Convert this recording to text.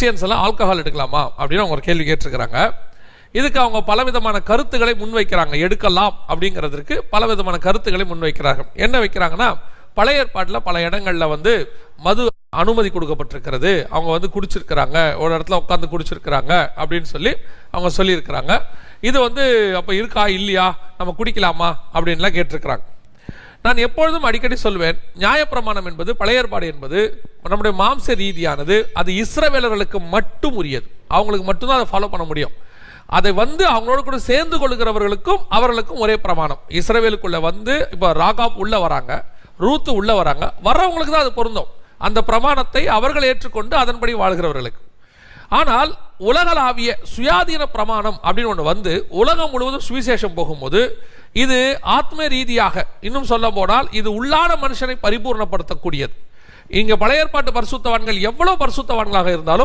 Christians எல்லாம் alcohol எடுக்கலாமா? அப்படின்னு அவங்க ஒரு கேள்வி கேட்டிருக்கிறாங்க. இதுக்கு அவங்க பலவிதமான கருத்துக்களை முன்வைக்கிறாங்க. எடுக்கலாம் அப்படிங்கிறதுக்கு பலவிதமான கருத்துக்களை முன்வைக்கிறார்கள். என்ன வைக்கிறாங்கன்னா பழைய ஏற்பாட்டில் பல இடங்களில் வந்து மது அனுமதி கொடுக்கப்பட்டிருக்கிறது. அவங்க வந்து குடிச்சிருக்கிறாங்க. ஒரு இடத்துல உட்காந்து குடிச்சிருக்கிறாங்க அப்படின்னு சொல்லி அவங்க சொல்லியிருக்கிறாங்க. இது வந்து அப்போ இருக்கா? இல்லையா? நம்ம குடிக்கலாமா? அப்படின்லாம் கேட்டிருக்கிறாங்க. நான் எப்பொழுதும் அடிக்கடி சொல்வேன் நியாயப்பிரமாணம் என்பது பழைய ஏற்பாடு என்பது நம்முடைய மாம்ச ரீதியானது அது இஸ்ரவேலர்களுக்கு மட்டும் உரியது. அவங்களுக்கு மட்டும்தான் அதை ஃபாலோ பண்ண முடியும். அதை வந்து அவங்களோட கூட சேர்ந்து கொள்கிறவர்களுக்கும் அவர்களுக்கும் ஒரே பிரமாணம். இஸ்ரவேலுக்குள்ள வந்து இப்போ ராகாப் உள்ள வராங்க ரூத்து உள்ள வராங்க வர்றவங்களுக்கு தான் அது பொருந்தும். அந்த பிரமாணத்தை அவர்கள் ஏற்றுக்கொண்டு அதன்படி வாழ்கிறவர்களுக்கு. ஆனால் உலகளாவிய சுயாதீன பிரமாணம் அப்படின்னு ஒன்று வந்து உலகம் முழுவதும் சுவிசேஷம் போகும்போது இது ஆத்ம ரீதியாக இன்னும் சொல்ல போனால் இது உள்ளான மனுஷனை பரிபூர்ணப்படுத்தக்கூடியது. இங்க பழைய ஏற்பாட்டு பரிசுத்தவான்கள் எவ்வளவு பரிசுத்தவான்களாக இருந்தாலும்